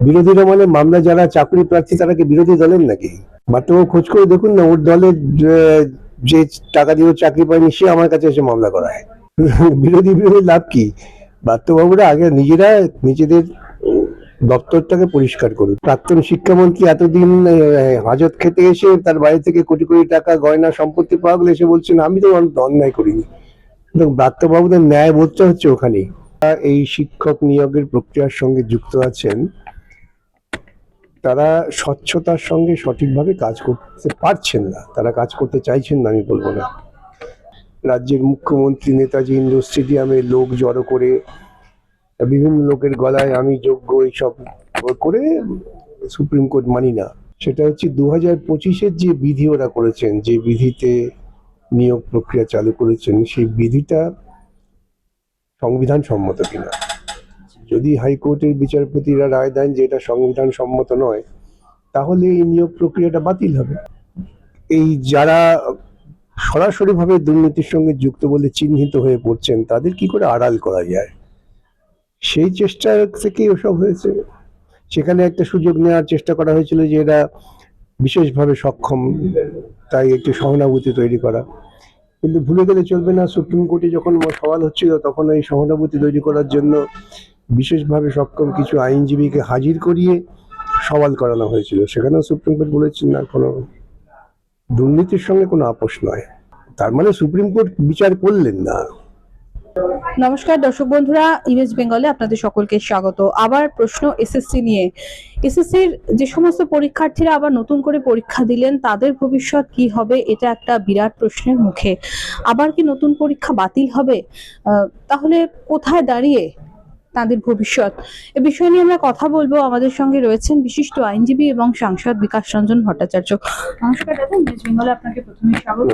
বিরোধীরা মানে মামলা যারা চাকরি প্রার্থী, তারা কি বিরোধী দলের নাকি? বার্তাবাবু খোঁজ করে দেখুন না, ওর দলের যে- টাকা দিয়ে চাকরি পায়নি, সে আমার কাছে এসে মামলা করায়। বিরোধী বিরোধী লাভ কি? বার্তাবাবুরা আগে নিজেরা নিজেদের দপ্তরটাকে পরিষ্কার করুন। প্রাক্তন শিক্ষামন্ত্রী এতদিন হাজত খেতে এসে তার বাড়ি থেকে কোটি কোটি টাকা গয়না সম্পত্তি পাওয়া গেলে এসে বলছেন, আমি তো অন- অন্যায় করিনি। কিন্তু ব্রাত্যবাবুদের ন্যায় বোধটা হচ্ছে ওখানেই। এই শিক্ষক নিয়োগের প্রক্রিয়ার সঙ্গে যুক্ত আছেন তারা স্বচ্ছতার সঙ্গে সঠিকভাবে কাজ করতে পারছেন না। তারা কাজ করতে চাইছেন না, আমি বলব না। রাজ্যের মুখ্যমন্ত্রী নেতাজি ইন্ডোর স্টেডিয়ামে লোক জড়ো করে, বিভিন্ন লোকের গলায় আমি যোগ্য এইসব করে সুপ্রিম কোর্ট মানি না। সেটা হচ্ছে দু হাজার পঁচিশের যে বিধি ওরা করেছেন, যে বিধিতে নিয়োগ প্রক্রিয়া চালু করেছেন, সেই বিধিটা সংবিধান সম্মত কিনা। যদি হাইকোর্টের বিচারপতিরা রায় দেন যে এটা সংবিধান সম্মত নয়, তাহলে এই নিয়োগ প্রক্রিয়াটা বাতিল হবে। এই যারা সরাসরিভাবে দুর্নীতির সঙ্গে যুক্ত বলে চিহ্নিত হয়ে পড়ছেন, তাদের কি করে আড়াল করা যায়? সেই চেষ্টা থেকেই ওসব হয়েছে। সেখানে একটা সুযোগ নেওয়ার চেষ্টা করা হয়েছিল যে এরা বিশেষভাবে সক্ষম, তাই একটু সহানুভূতি তৈরি করা। কিন্তু ভুলে গেলে চলবে না। সুপ্রিম কোর্টে যখন সওয়াল হচ্ছিল, তখন এই সহানুভূতি তৈরি করার জন্য বিশেষভাবে সক্ষম কিছু আইনজীবীকে হাজির করিয়ে সওয়াল করানো হয়েছিল। সেখানেও সুপ্রিম কোর্ট বলেছেন, না, কোনো দুর্নীতির সঙ্গে কোনো আপোষ নয়। তার মানে সুপ্রিম কোর্ট বিচার করলেন না। নমস্কার দর্শক বন্ধুরা ইমেজ বেঙ্গলে আপনাদের সকলকে স্বাগত। আবার প্রশ্ন এসএসসি নিয়ে। এসএসসির যে সমস্ত পরীক্ষার্থীরা আবার নতুন করে পরীক্ষা দিলেন, তাদের ভবিষ্যৎ কি হবে, এটা একটা বিরাট প্রশ্নের মুখে। আবার কি নতুন পরীক্ষা বাতিল হবে? তাহলে কোথায় দাঁড়িয়ে তাদের ভবিষ্যৎ। এ বিষয় নিয়ে আমরা কথা বলব। আমাদের সঙ্গে রয়েছেন বিশিষ্ট আইনজীবী এবং সাংসদ বিকাশ রঞ্জন ভট্টাচার্য। নমস্কার দাদা বেঙ্গলে আপনাকে প্রথমে স্বাগত।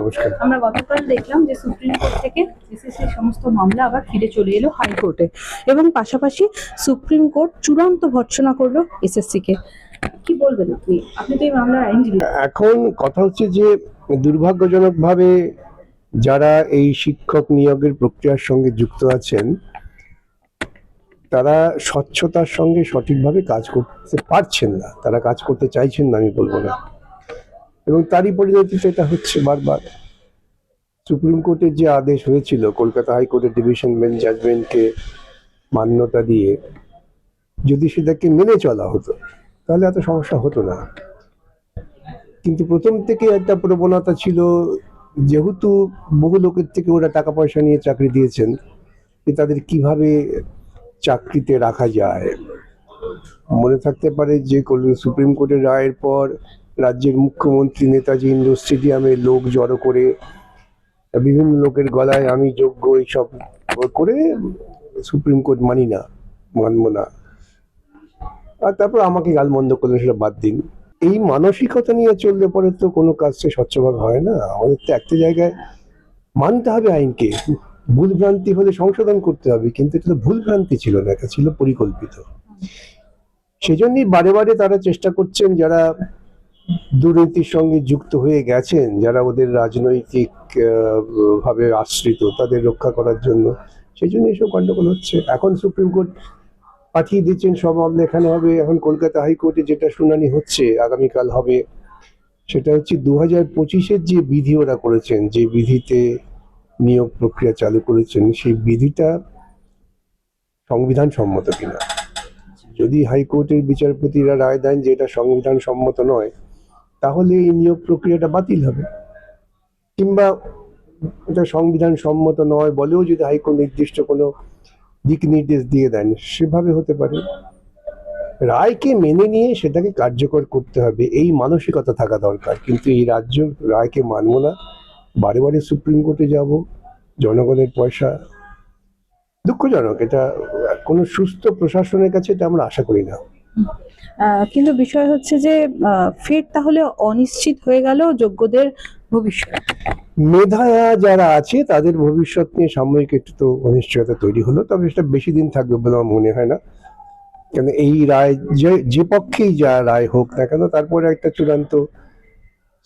আমরা গতকাল দেখলাম যে সুপ্রিম কোর্ট থেকে এসএসসি সমস্ত মামলা আবার ফিরে চলে এলো হাইকোর্টে এবং পাশাপাশি সুপ্রিম কোর্ট চূড়ান্ত ভর্ৎসনা করল এসএসসি কে কি বলবেন আপনি? আপনি তো এই মামলার আইনজীবী। এখন কথা হচ্ছে যে দুর্ভাগ্যজনকভাবে যারা এই শিক্ষক নিয়োগের প্রক্রিয়ার সঙ্গে যুক্ত আছেন তারা স্বচ্ছতার সঙ্গে সঠিকভাবে কাজ করতে পারছেন না। তারা কাজ করতে চাইছেন না, আমি বলব না। এবং তারই পরিণতিতে এটা হচ্ছে বারবার। সুপ্রিম কোর্টের যে আদেশ হয়েছিল, কলকাতা হাইকোর্টের ডিভিশন বেঞ্চ জাজমেন্টকে মান্যতা দিয়ে, যদি সেটাকে মেনে চলা হতো, তাহলে এত সমস্যা হতো না। কিন্তু প্রথম থেকে একটা প্রবণতা ছিল, যেহেতু বহু লোকের থেকে ওরা টাকা পয়সা নিয়ে চাকরি দিয়েছেন তাদের কীভাবে চাকরিতে রাখা যায়। মনে থাকতে পারে যে সুপ্রিম কোর্টের রায়ের পর রাজ্যের মুখ্যমন্ত্রী নেতাজি ইন্ডোর স্টেডিয়ামে লোক জড়ো করে, বিভিন্ন লোকের গলায় আমি যোগ্য এইসব করে সুপ্রিম কোর্ট মানি না, মানব না। আর তারপর আমাকে গালমন্দ করলে সেটা বাদ দিন। এই মানসিকতা নিয়ে চললে পরে তো কোনো কাজটা স্বচ্ছভাবে হয় না। আমাদের তো একটা জায়গায় মানতে হবে আইনকে। ভুল ভ্রান্তি হলে সংশোধন করতে হবে, কিন্তু এটা তো ভুল ভ্রান্তি ছিল না, এটা ছিল পরিকল্পিত। সেজন্যই বারে বারে তারা চেষ্টা করছেন যারা দুর্নীতির সঙ্গে যুক্ত হয়ে গেছেন, যারা ওদের রাজনৈতিক ভাবে আশ্রিত, তাদের রক্ষা করার জন্য। সেই জন্য এসব গন্ডগোল হচ্ছে। এখন সুপ্রিম কোর্ট পাঠিয়ে দিচ্ছেন, সব মামলা এখানে হবে। এখন কলকাতা হাইকোর্টে যেটা শুনানি হচ্ছে, আগামীকাল হবে, সেটা হচ্ছে দু হাজার পঁচিশের যে বিধি ওরা করেছেন, যে বিধিতে নিয়োগ প্রক্রিয়া চালু করেছেন, সেই বিধিটা সংবিধান সম্মত কিনা? যদি হাইকোর্টের বিচারপতিরা রায় দেন যে এটা সংবিধান সম্মত নয়, তাহলে এই নিয়োগ প্রক্রিয়াটা বাতিল হবে। কিংবা এটা সংবিধান সম্মত নয় বলেও যদি হাইকোর্ট নির্দিষ্ট কোনো দিক নির্দেশ দিয়ে দেন, সেভাবে হতে পারে। রায়কে মেনে নিয়ে সেটাকে কার্যকর করতে হবে, এই মানসিকতা থাকা দরকার। কিন্তু এই রাজ্য রায়কে মানবো না। বারে বারে সুপ্রিম কোর্টে যাব জনগণের পয়সা দুঃখজনক এটা কোনো সুস্থ প্রশাসনের কাছে এটা আমরা আশা করি না। কিন্তু বিষয় হচ্ছে যে ফের তাহলে অনিশ্চিত হয়ে গেল যোগ্যদের ভবিষ্যৎ। মেধা যারা আছে তাদের ভবিষ্যৎ নিয়ে সাময়িক একটু তো অনিশ্চয়তা তৈরি হলো তবে সেটা বেশি দিন থাকবে বলে আমার মনে হয় না। কেন এই রায় যে যে পক্ষেই যা রায় হোক না কেন তারপরে একটা চূড়ান্ত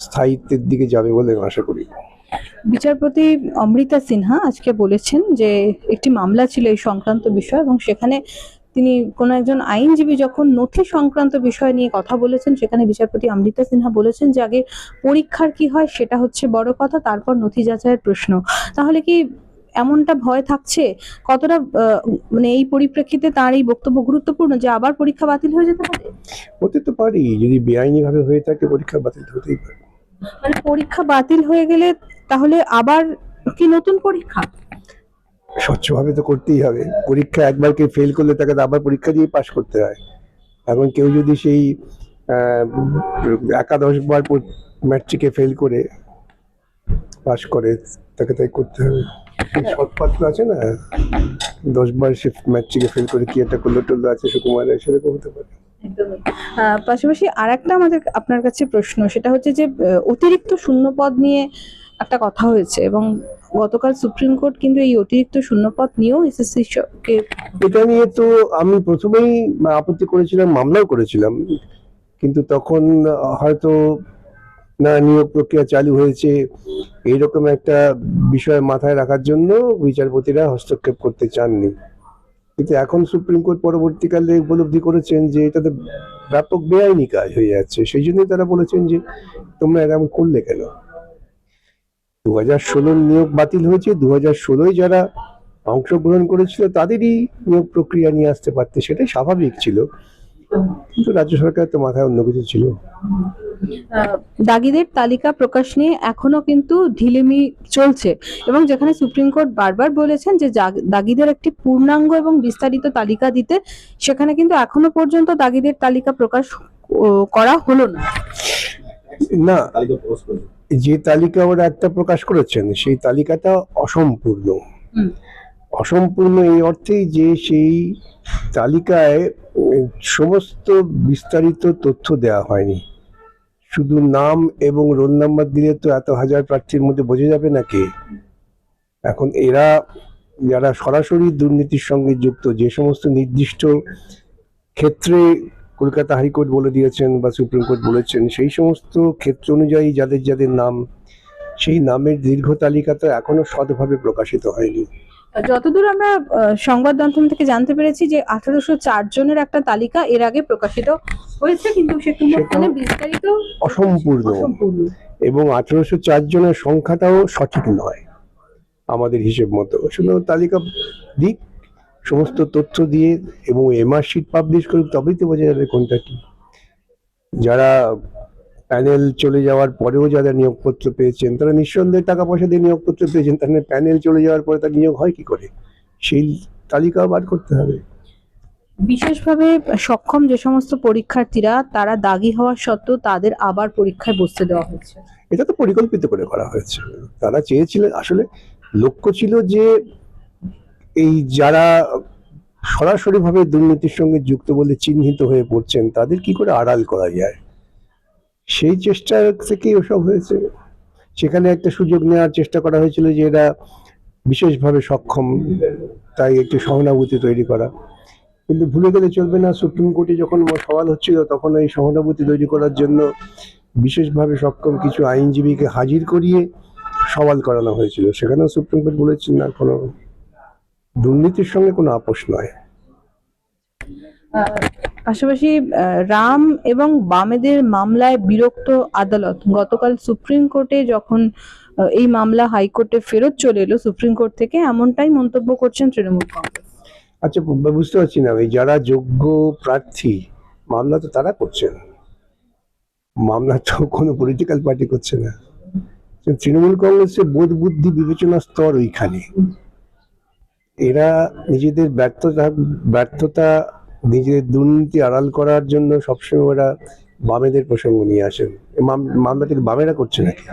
স্থায়িত্বের দিকে যাবে বলে আমি আশা করি। বিচারপতি অমৃতা সিনহা আজকে বলেছেন যে একটি মামলা ছিল এই সংক্রান্ত বিষয় এবং সেখানে তিনি কোনো একজন আইনজীবী যখন নথি সংক্রান্ত বিষয় নিয়ে কথা বলেছেন সেখানে বিচারপতি অমৃতা সিনহা বলেছেন যে আগে পরীক্ষার কি হয় সেটা হচ্ছে বড় কথা তারপর নথি যাচাইয়ের প্রশ্ন। তাহলে কি এমনটা ভয় থাকছে? কতটা মানে এই পরিপ্রেক্ষিতে তার এই বক্তব্য গুরুত্বপূর্ণ যে আবার পরীক্ষা বাতিল হয়ে যেতে পারে? হতে তো পারি যদি বেআইনি ভাবে হয়ে থাকে পরীক্ষা বাতিল হতেই পারে। মানে পরীক্ষা বাতিল হয়ে গেলে তাহলে আবার কি নতুন পরীক্ষা? স্বচ্ছভাবে তো করতেই হবে। পরীক্ষা একবার কেউ ফেল করলে তাকে আবার পরীক্ষা দিয়ে পাশ করতে হয়। এখন কেউ যদি সেই একাদশ বার ম্যাট্রিকে ফেল করে পাশ করে তাকে তাই করতে হবে। সৎপাত্র আছে না? দশ বার সে ম্যাট্রিকে ফেল করে কি একটা করল টল্লো আছে সুকুমার সেরকম হতে পারে। পাশাপাশি আর একটা আমাদের আপনার কাছে প্রশ্ন সেটা হচ্ছে যে অতিরিক্ত শূন্যপদ নিয়ে একটা কথা হয়েছে এবং গতকাল সুপ্রিম কোর্ট কিন্তু এই অতিরিক্ত শূন্যপদ নিয়েও এসএসসি কে এটা নিয়ে তো আমি প্রথমেই আপত্তি করেছিলাম, মামলাও করেছিলাম। কিন্তু তখন হয়তো না, নিয়োগ প্রক্রিয়া চালু হয়েছে। এইরকম একটা বিষয় মাথায় রাখার জন্য বিচারপতিরা হস্তক্ষেপ করতে চাননি। কিন্তু এখন সুপ্রিম কোর্ট পরবর্তীকালে উপলব্ধি করেছেন যে এটাতে ব্যাপক বেআইনি কাজ হয়ে যাচ্ছে। সেই জন্যই তারা বলেছেন যে তোমরা এরকম করলে কেন? দু হাজার ষোলোর নিয়োগ বাতিল হয়েছে। দু হাজার ষোলোয় যারা অংশগ্রহণ করেছিল তাদেরই নিয়োগ প্রক্রিয়া নিয়ে আসতে পারতে সেটাই স্বাভাবিক ছিল। কিন্তু রাজ্য সরকার তো মাথায় অন্য কিছু ছিল। দাগিদের তালিকা প্রকাশ নিয়ে এখনও কিন্তু ঢিলেমি চলছে এবং যেখানে সুপ্রিম কোর্ট বারবার বলেছেন যে দাগিদের একটি পূর্ণাঙ্গ এবং বিস্তারিত তালিকা দিতে সেখানে কিন্তু এখনও পর্যন্ত দাগিদের তালিকা প্রকাশ করা হলো না। না। যে তালিকা ওরা একটা প্রকাশ করেছেন সেই তালিকাটা অসম্পূর্ণ। অসম্পূর্ণ এই অর্থেই যে সেই তালিকায় সমস্ত বিস্তারিত তথ্য দেওয়া হয়নি। শুধু নাম এবং রোল নাম্বার দিলে তো এত হাজার প্রার্থীর মধ্যে বোঝা যাবে না কে। এখন এরা যারা সরাসরি দুর্নীতির সঙ্গে যুক্ত যে সমস্ত নির্দিষ্ট ক্ষেত্রে কলকাতা হাইকোর্ট বলে দিয়েছেন বা সুপ্রিম কোর্ট বলেছেন সেই সমস্ত ক্ষেত্র অনুযায়ী যাদের যাদের নাম সেই নামের দীর্ঘ তালিকা তো এখনও সৎভাবে প্রকাশিত হয়নি। যতদূর আমরা সংবাদ মাধ্যম থেকে জানতে পেরেছি যে আঠারোশো চার জনের একটা তালিকা এর আগে প্রকাশিত হয়েছে কিন্তু সেখানে বিস্তারিত অসম্পূর্ণ। অসম্পূর্ণ। এবং আঠেরোশো চার জনের সংখ্যাটাও সঠিক নয় আমাদের হিসেব মতো। শুধু তালিকা দিক সমস্ত তথ্য দিয়ে এবং এমআরশিট পাবলিশ করুক তবেই তো বোঝা যাবে কোনটা কি। যারা প্যানেল চলে যাওয়ার পরেও যারা নিয়োগপত্র পেয়েছেন তারা নিঃসন্দেহে টাকা পয়সা দিয়ে নিয়োগপত্র পেয়েছেন। তাহলে প্যানেল চলে যাওয়ার পরে তার নিয়োগ হয় কি করে? সেই তালিকাও বার করতে হবে। বিশেষভাবে সক্ষম যে সমস্ত পরীক্ষার্থীরা তারা দাগি হওয়া সত্ত্বেও তাদের আবার পরীক্ষায় বসতে দেওয়া হয়েছে। এটা তো পরিকল্পিত করে করা হয়েছে। তারা চেয়েছিলেন আসলে লক্ষ্য ছিল যে এই যারা সরাসরিভাবে দুর্নীতির সঙ্গে যুক্ত বলে চিহ্নিত হয়ে পড়ছেন, তাদের কি করে আড়াল করা যায়? সেই চেষ্টা থেকেই ওসব হয়েছে। সেখানে একটা সুযোগ নেওয়ার চেষ্টা করা হয়েছিল যে এরা বিশেষভাবে সক্ষম, তাই একটি সহানুভূতি তৈরি করা। কিন্তু ভুলে গেলে চলবে না। সুপ্রিম কোর্টে যখন সওয়াল হচ্ছিল, তখন এই সহানুভূতি তৈরি করার জন্য বিশেষভাবে সক্ষম কিছু আইনজীবীকে হাজির করিয়ে সওয়াল করানো হয়েছিল। সেখানেও সুপ্রিম কোর্ট বলেছেন না কোনো দুর্নীতির সঙ্গে কোনো আপোষ নয়। পাশাপাশি রাম এবং বামেদের মামলায় বিরক্ত আদালত। গতকাল সুপ্রিম কোর্টে যখন এই মামলা হাইকোর্টে ফেরত চলে এলো সুপ্রিম কোর্ট থেকে এমনটাই মন্তব্য করছেন তৃণমূল কংগ্রেস। আচ্ছা বুঝতে পারছি না। এই যারা যোগ্য প্রার্থী মামলা তো তারা করছেন। মামলা তো কোনো পলিটিক্যাল পার্টি করছে না। তৃণমূল কংগ্রেসের বোধ বুদ্ধি বিবেচনা স্তর ওইখানে। এরা নিজেদের ব্যর্থতা ব্যর্থতা, নিজেদের দুর্নীতি আড়াল করার জন্য সবসময় ওরা বামেদের প্রসঙ্গ নিয়ে আসেন মামলা মাম- মামলাটি বামেরা করছে নাকি?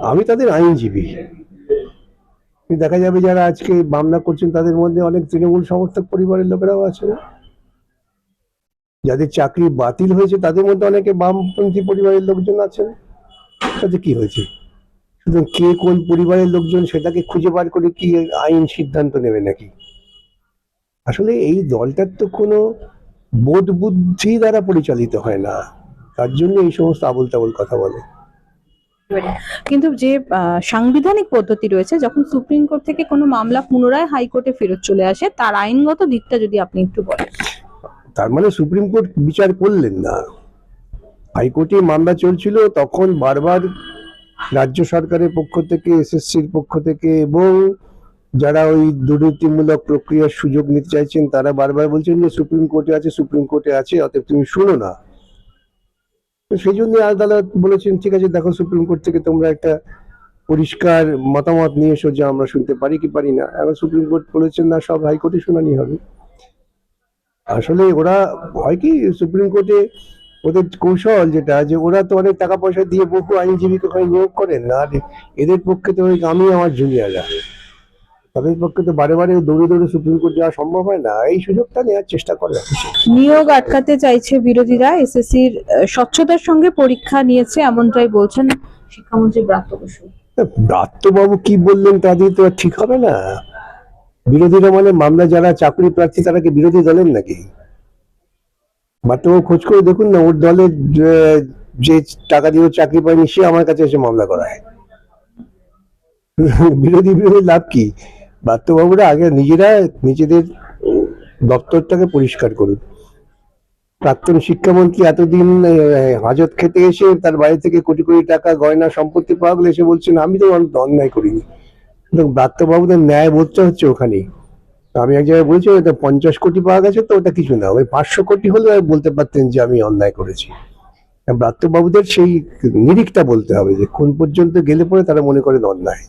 আমি তাদের আইনজীবী। দেখা যাবে যারা আজকে মামলা করছেন, তাদের মধ্যে অনেক তৃণমূল সমর্থক পরিবারের লোকেরাও আছে। যাদের চাকরি বাতিল হয়েছে, তাদের মধ্যে অনেকে বামপন্থী পরিবারের লোকজন আছেন। তাতে কি হয়েছে? কে কোন পরিবারের লোকজন সেটাকে খুঁজে বার করে কি আইন সিদ্ধান্ত নেবে নাকি? আসলে এই দলটার তো কোনো বোধ বুদ্ধি দ্বারা পরিচালিত হয় না। তার জন্য এই সমস্ত আবল তাবল কথা বলে। কিন্তু যে সাংবিধানিক পদ্ধতি রয়েছে যখন সুপ্রিম কোর্ট থেকে কোনো মামলা পুনরায় হাইকোর্টে ফেরত চলে আসে তার আইনগত দিকটা যদি আপনি একটু বলেন। তার মানে সুপ্রিম কোর্ট বিচার করলেন না। হাইকোর্টে মামলা চলছিল তখন বারবার রাজ্য সরকারের পক্ষ থেকে, এসএসসির পক্ষ থেকে এবং যারা ওই দুর্নীতিমূলক প্রক্রিয়ার সুযোগ নিতে চাইছেন, তারা বারবার বলছেন যে সুপ্রিম কোর্টে আছে, সুপ্রিম কোর্টে আছে, অতএব তুমি শুনো না। সেই জন্য আদালত বলেছেন, ঠিক আছে, দেখো, সুপ্রিম কোর্ট থেকে তোমরা একটা পরিষ্কার মতামত নিয়ে এসো যে আমরা শুনতে পারি কি পারি না। এখন সুপ্রিম কোর্ট বলেছেন, না, সব হাইকোর্টে শুনানি হবে। আসলে ওরা হয় কি, সুপ্রিম কোর্টে ওদের কৌশল যেটা যে ওরা তো অনেক টাকা পয়সা দিয়ে বহু আইনজীবীকে ওখানে নিয়োগ করেন না আর এদের পক্ষে তো ওই আমি আমার জুনিয়ররা। তাদের পক্ষে তো বারে বারে দৌড়ে দৌড়ে সুপ্রিম কোর্ট যাওয়া সম্ভব হয় না এই সুযোগটা নেওয়ার চেষ্টা করে নিয়োগ আটকাতে চাইছে বিরোধীরা এসএসসির স্বচ্ছতার সঙ্গে পরীক্ষা নিয়েছে এমনটাই বলছেন শিক্ষামন্ত্রী ব্রাত্য বসু। ব্রাত্যবাবু কি বললেন তা দিয়ে তো আর ঠিক হবে না। বিরোধীরা মানে মামলা যারা চাকরি প্রার্থী তারা কি বিরোধী দলের নাকি? ব্রাত্যবাবু খোঁজ করে দেখুন না, ওর দলের, যে- টাকা দিয়ে চাকরি পায়নি, সে আমার কাছে এসে মামলা করায়। বিরোধী বিরোধী লাভ কি? ব্রাত্যবাবুরা আগে নিজেরা নিজেদের দপ্তরটাকে পরিষ্কার করুন। প্রাক্তন শিক্ষামন্ত্রী এতদিন হাজত খেতে এসে তার বাড়ি থেকে কোটি কোটি টাকা গয়না সম্পত্তি পাওয়া গেলে এসে বলছেন, আমি তো অন- অন্যায় করিনি। কিন্তু ব্রাত্যবাবুদের ন্যায় বোধটা হচ্ছে ওখানে আমি এক জায়গায় বলছি ওটা পঞ্চাশ কোটি পাওয়া গেছে তো ওটা কিছু না। ওই পাঁচশো কোটি হলে বলতে পারতেন যে আমি অন্যায় করেছি। ব্রাত্যবাবুদের সেই নিরিখটা বলতে হবে যে, কোন পর্যন্ত গেলে পরে তারা মনে করেন অন্যায়।